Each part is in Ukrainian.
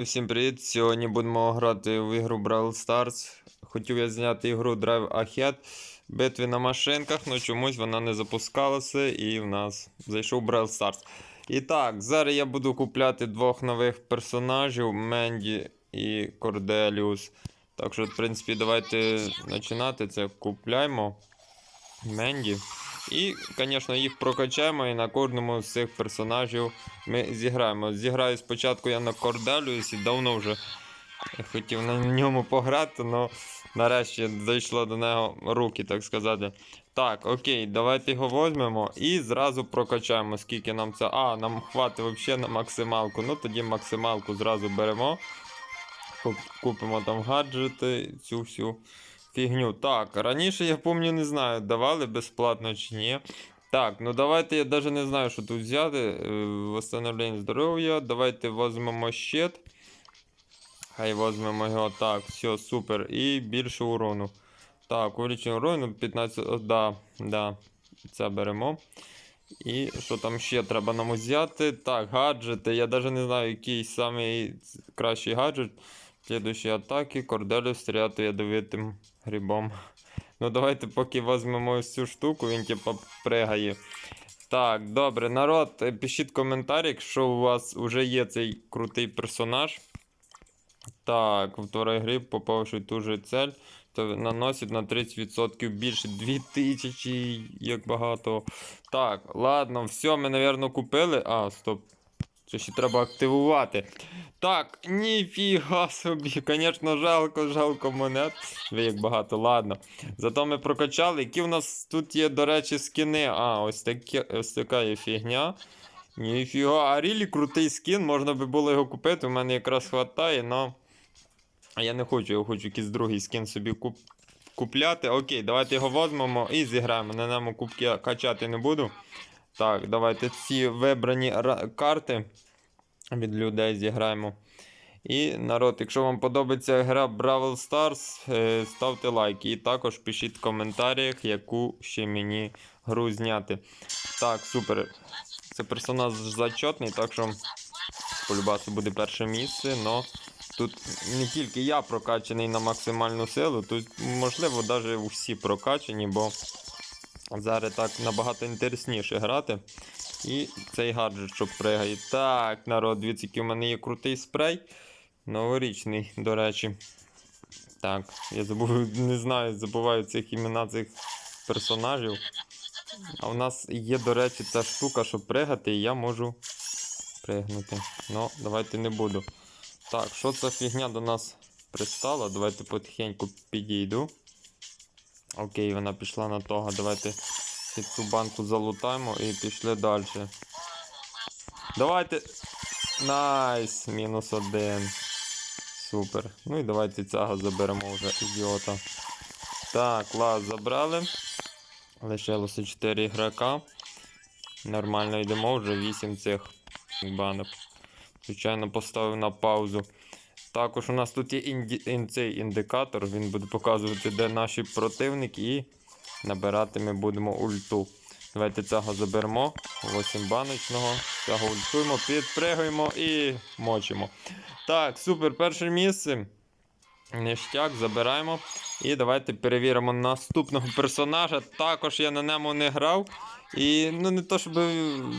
Всім привіт! Сьогодні будемо грати в ігру Brawl Stars. Хотів я зняти ігру Drive Ahead битви на машинках, але чомусь вона не запускалася і в нас зайшов Brawl Stars. І так, зараз я буду купляти двох нових персонажів Менді і Корделіус. Так що, в принципі, давайте починати це. Купляємо Менді. І, звісно, їх прокачаємо і на кожному з цих персонажів ми зіграємо. Зіграю спочатку я на Корделіусі, давно вже хотів на ньому пограти, але нарешті дійшло до нього руки, так сказати. Так, окей, давайте його візьмемо і зразу прокачаємо, скільки нам це. А, нам хватить взагалі на максималку. Ну тоді максималку зразу беремо. Купимо там гаджети, цю всю фігню. Так, раніше я пам'ятаю, не знаю, давали безплатно чи ні. Так, ну давайте я навіть не знаю, що тут взяти. Е, Восстановлення здоров'я. Давайте візьмемо щит. Хай візьмемо його. Так, все, супер. І більше урону. Так, увеличення урону 15. О, да, да. Це беремо. І що там ще треба нам взяти? Так, гаджети. Я навіть не знаю, який самий кращий гаджет. Слідуючі атаки, корделю стріляти ядовитим грибом. Ну, давайте поки візьмемо ось цю штуку, він типа пригає. Так, добре, народ, е, пишіть коментар, якщо у вас вже є цей крутий персонаж. Так, второй гриб, попавши ту же цель, то наносить на 30% більше. 2000, як багато. Так, ладно, все, ми, напевно, купили. А, стоп. Це ще треба активувати. Так, ніфіга собі. Звісно, жалко, жалко монет. Ви як багато, ладно. Зато ми прокачали. Які в нас тут є, до речі, скини. А, ось, такі, ось така є фігня. Ніфіга, а рілі крутий скін, можна би було його купити. У мене якраз хватає, но. А я не хочу, я хочу якийсь другий скін собі куп... купляти. Окей, давайте його візьмемо і зіграємо. На ньому кубки качати не буду. Так, давайте ці вибрані карти від людей зіграємо. І народ, якщо вам подобається гра Brawl Stars, е, ставте лайки. І також пишіть в коментарях, яку ще мені гру зняти. Так, супер. Це персонаж зачетний, так що полюбасу буде перше місце, но тут не тільки я прокачаний на максимальну силу, тут можливо навіть всі прокачані, бо зараз так набагато інтересніше грати. І цей гаджет, що пригає. Так, народ, дивіться, який у мене є крутий спрей. Новорічний, до речі. Так, я забув, не знаю, забуваю цих імена цих персонажів. А у нас є, до речі, ця штука, щоб пригати, і я можу пригнути. Ну, давайте не буду. Так, що ця фігня до нас пристала? Давайте потихеньку підійду. Окей, вона пішла на того. Давайте цю банку залутаємо і пішли далі. Давайте. Найс! Мінус один. Супер. Ну і давайте цього заберемо вже ідіота. Так, лаз забрали. Лишилося 4 ігрока. Нормально йдемо, вже 8 цих банок. Звичайно, поставив на паузу. Також у нас тут є інді... цей індикатор, він буде показувати, де наші противники, і набирати ми будемо ульту. Давайте цього заберемо. 8 баночного. Цього ультуємо, підпригуємо і мочимо. Так, супер, перше місце. Ништяк, забираємо. І давайте перевіримо наступного персонажа. Також я на ньому не грав. І ну не то, щоб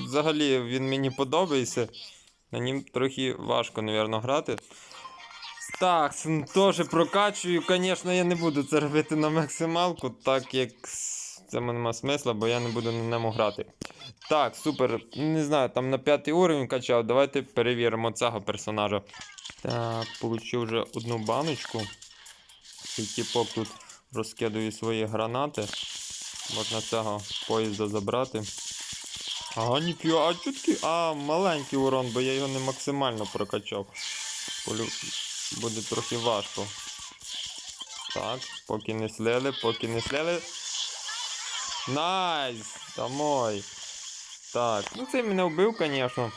взагалі він мені подобається. На нім трохи важко, мабуть, грати. Так, теж прокачую. Звісно, я не буду це робити на максималку, так як це нема смисла, бо я не буду на ньому грати. Так, супер. Не знаю, там на п'ятий уровень качав. Давайте перевіримо цього персонажа. Так, получив вже одну баночку. Цей тіпок тут розкидує свої гранати. Можна цього поїзда забрати. Ага, ніфіга, а чутки. А, маленький урон, бо я його не максимально прокачав. Полю... Буде трохи важко. Так, поки не слили, поки не слили. Найс! Домой! Так, ну цей мене вбив, звісно.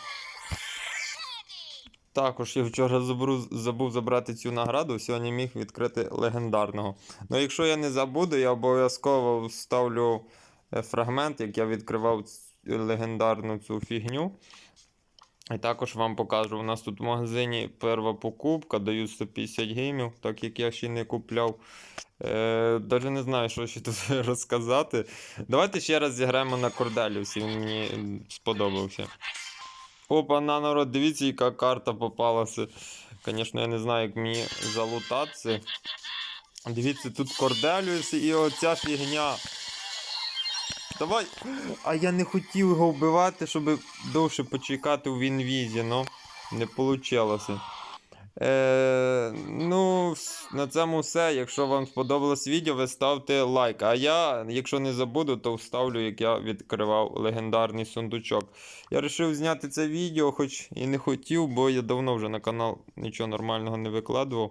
Також я вчора забув, забув забрати цю награду, сьогодні міг відкрити легендарного. Ну, якщо я не забуду, я обов'язково вставлю е, фрагмент, як я відкривав легендарну цю фігню. І також вам покажу, у нас тут в магазині перша покупка, даю 150 геймів, так як я ще не купляв. Е, Даже не знаю, що ще тут розказати. Давайте ще раз зіграємо на Корделіусі, він мені сподобався. Опа, на народ, дивіться, яка карта попалася. Звісно, я не знаю, як мені залутатися. Дивіться, тут Корделіус і оця фігня. Давай. А я не хотів його вбивати, щоб довше почекати у Вінвізі, ну. Не вийшло. Е, ну, на цьому все. Якщо вам сподобалось відео, ви ставте лайк. А я, якщо не забуду, то вставлю, як я відкривав легендарний сундучок. Я вирішив зняти це відео, хоч і не хотів, бо я давно вже на канал нічого нормального не викладував.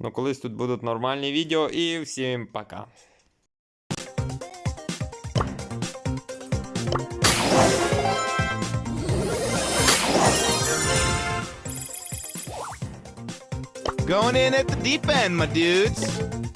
Ну, колись тут будуть нормальні відео і всім пока. Going in at the deep end, my dudes.